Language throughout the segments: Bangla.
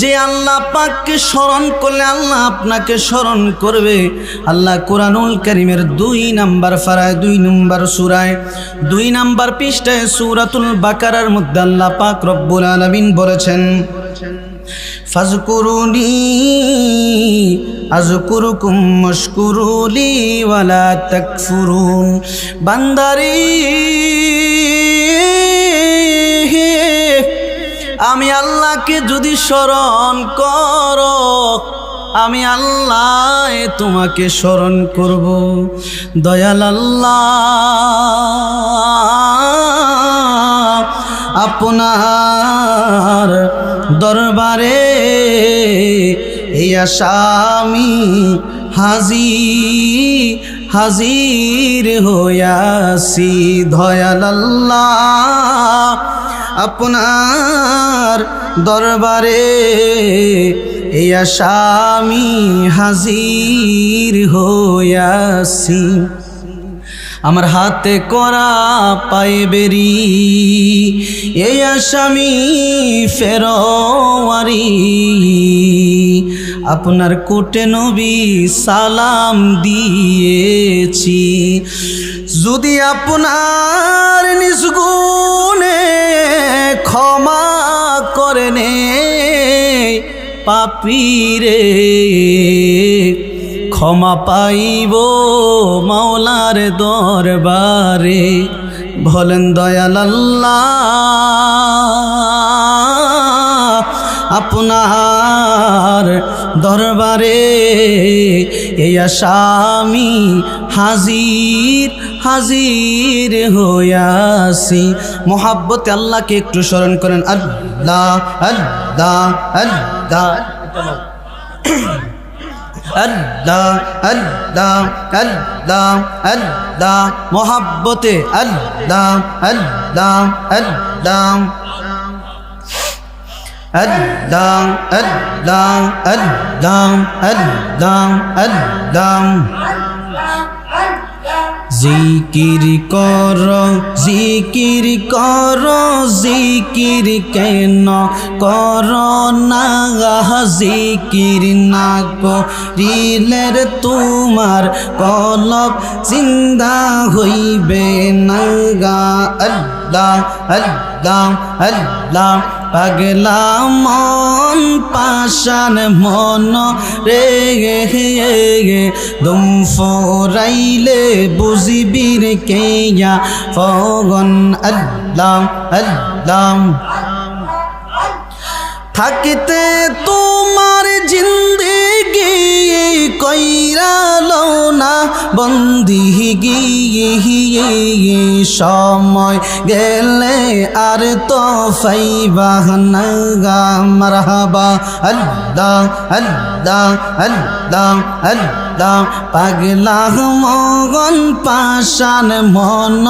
যে আল্লাহ পাককে স্মরণ করলে আল্লাহ আপনাকে স্মরণ করবে। আল্লাহ কোরআনুল করিমের দুই নাম্বার ফারায়, দুই নম্বর সুরায়, দুই নাম্বার পৃষ্ঠায় সুরাতুল বাকারার মধ্যে আল্লাহ পাক রব্বুল আলমিন বলেছেন, ফাজকুরুনি আজকুরুকুম মশকুরুলি ওয়ালা তাকফুরুন। বান্দারি আমি আল্লাহকে যদি স্মরণ করো, আমি আল্লাহ তোমাকে স্মরণ করব। দয়াল আল্লাহ, আপনার দরবারে এই আসামি হাজি হাজির হইয়াছি। দয়াল আল্লাহ আপনার দরবারে এই হাজির হইয়াছি। আমার হাতে করা পায়ে বেরি এই আসামি ফেরোয়ারি। আপনার কোটে নবী সালাম দিয়েছি। যদি আপনার নিসগুনে ক্ষমা করে নে পাপিরে ক্ষমা পাইব মাওলার দরবারে বলেন দয়াল আল্লাহ আপনার দরবারে। এই আসামি হাজির হাজির হইয়াছি। মোহাব্বতে আল্লাহকে একটু স্মরণ করেন। আল্লাহ আল্লাহ আল্লাহ। আল্লাহ আল্লাহ আল্লাহ আল্লাহ। মোহাব্বতে আল্লাহ আল্লাহ আল্লাহ। আল্লাহ আল্লাহ আল্লাহ আল্লাহ আল্লাহ। জিকির কর জিকির কর, জিকির কেন কর না? জিকির না করিলের তোমার কলব জিন্দা হইবে না? গা আল্লাহ আল্লাহ আল্লাহ। পাগলা মন পাশান মন রে গে দুম ফরাইলে বুঝিবির কেয়া ফগন আল্লাহ আল্লাহ। থাকিতে তোমার বন্দি গিয়ে সময় গেলে আর তো ফাইবাহ নগা মারহাবা। আল্লাহ আল্লাহ আল্লাহ আল্লাহ, পাগলা মগন পাশান মন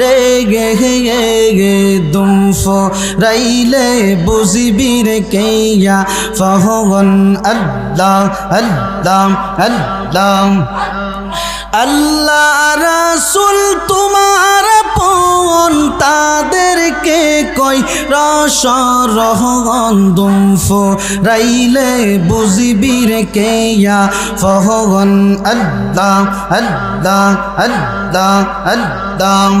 রে গে গে গে দুমফ রাইলে বুঝিবি রে কেয়া ফহগন। আল্লাহ আল্লাহ আল্লাহ। আল্লাহ রাসুল তোমার পন তাদেরকে কই? রস রহগন্দুম রাইলে বুঝিবি রে কেয়া? ফহগন আদ্দা আদ্দা আদ্দা আদাম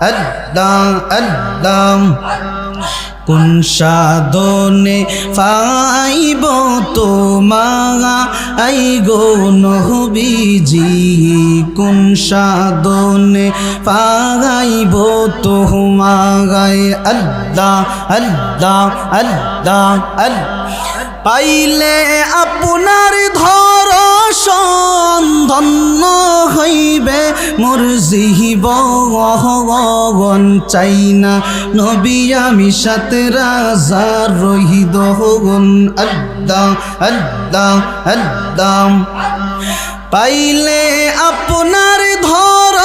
আদ্দা আদ্দা কোন সাধনে পাইব তোমাগা আই গো নহবিজি কোন সাধনে পাইব তোমাগাই আল্লাহ আল্লাহ আল্লাহ আল্লাহ। পাইলে আপনার ধর ধন্য হইবে, মোর জিহিব জিহিবন চাই না। নবী আমি সাথে রাজা, রহিদ হগন আদ্দাম আদ্দাম আদ্দাম পাইলে আপনার ধর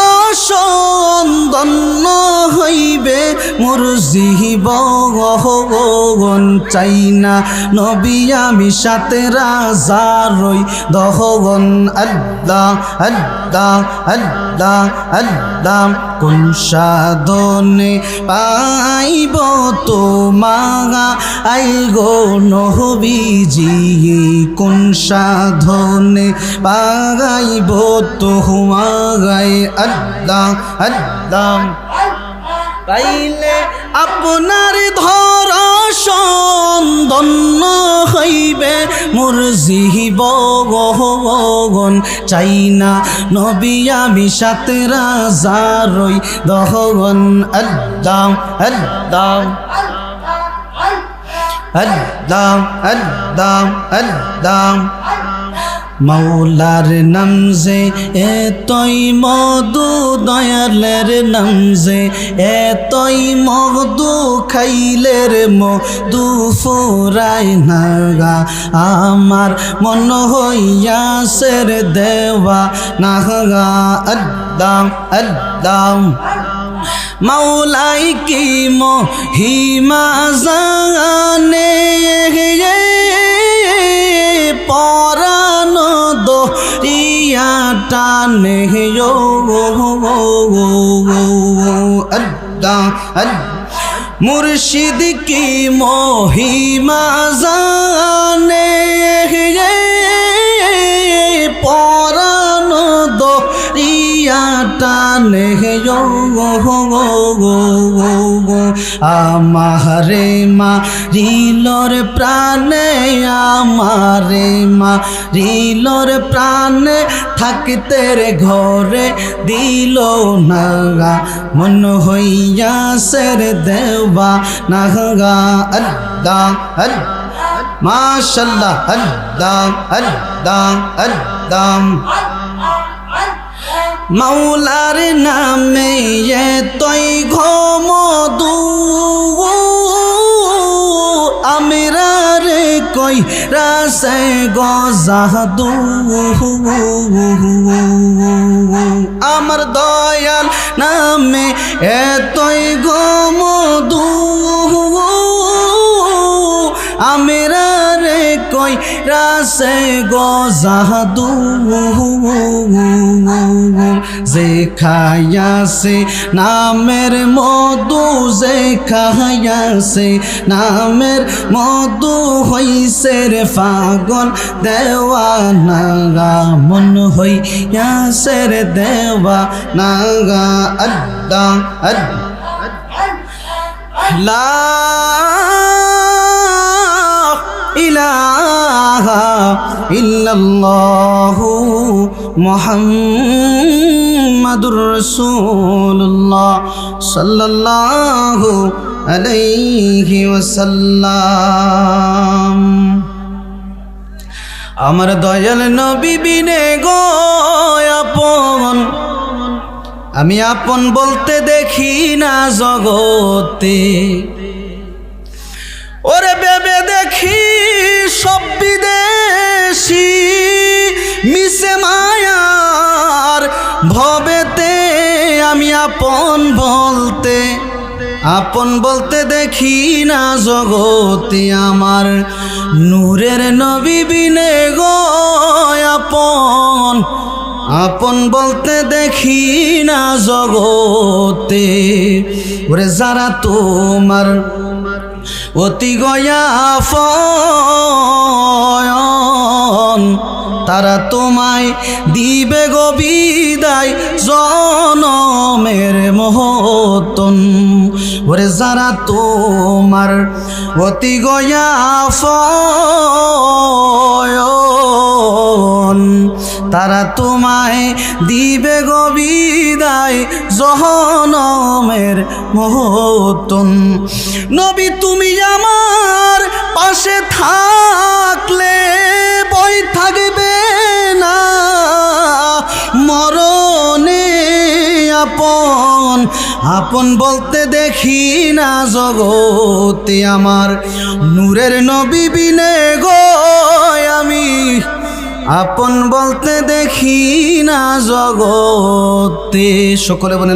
ধন্য হইবে মোর জীবন চাই না নবী আমি সাথে রাজা রই দহগন আল্লাহ আল্লাহ আল্লাহ আল্লাহ। কোন সাধনে পাইব তোমাগা আই গো নহবিজি কোন সাধনে পাইব তোমাগাই আদ্দাম আদ্দাম পাইলে আপনার ধর সন্দন্য হইবে। মোর জিহিব গহগন চাই না নবী আমি সাথে রাজারই দহগন আদ্দাম আদ্দাম আদ্দাম আদ্দাম আদ্দাম মৌলার নাম যে এতই মধু দয়ালের নাম যে এতই মধু খাইলের মধু ফুরাই নাগা। আমার মন হইয়াসের দেওয়া নাগা। আদ্দাম আদ্দাম মাওলাই কি মহিমা জানে? টানে वो वो अद्दा মুর্শিদ কি की জানে পরানো টানে যো আমারে মা রিলর প্রাণে, আমারে মা রিলর প্রাণে থাকতে রে ঘরে দিল নাগা। মন হইয়া সের দেওয়া নাগা। আদ্দা আদ মাশাল্লাহ আদ্দাম আদ্দাম আদ্দাম মাওলার নামে তৈ ঘমদু আমিরা রে কই রাসে গজাদু আমার দয়াল নামে এতই গমদু আমিরা রে কই রাসে গজাদু যে খায়াছে নামের মধু, যে খায়াছে নামের মধু, হইছে রে ফাগন দেওয়া নাগা মন হইয়াছে রে দেওয়া নাগা আড্ডা আড লা ইলাহা ইল্লাল্লাহু আলাইহি আমার দয়াল নবী বিনে গো আপন, আমি আপন বলতে দেখি না জগতে। ওরে বেবে দেখি সব বিদেশি মিশে মায়ার ভবেতে আমি আপন বলতে আপন বলতে দেখি না জগতে আমার নূরের নবী বিনে গো আপন আপন বলতে দেখি না জগতে। ওরে যারা তোমার অতি গয়া তারা তোমায় দিবে গবিদায় বিদায় জনমের মহতন ওরে যারা তোমার অতি গয়া ফয়ন তারা তোমায় দিবে গবিদায় বিদায় জহনমের মহতন নবী তুমি আমার পাশে থাকলে বই থাকবে না। মরণে আপন আপন বলতে দেখি না জগতে আমার। নূরের নবী বিনে গো আমি আপন বলতে দেখি না জগতে। সকলে বলে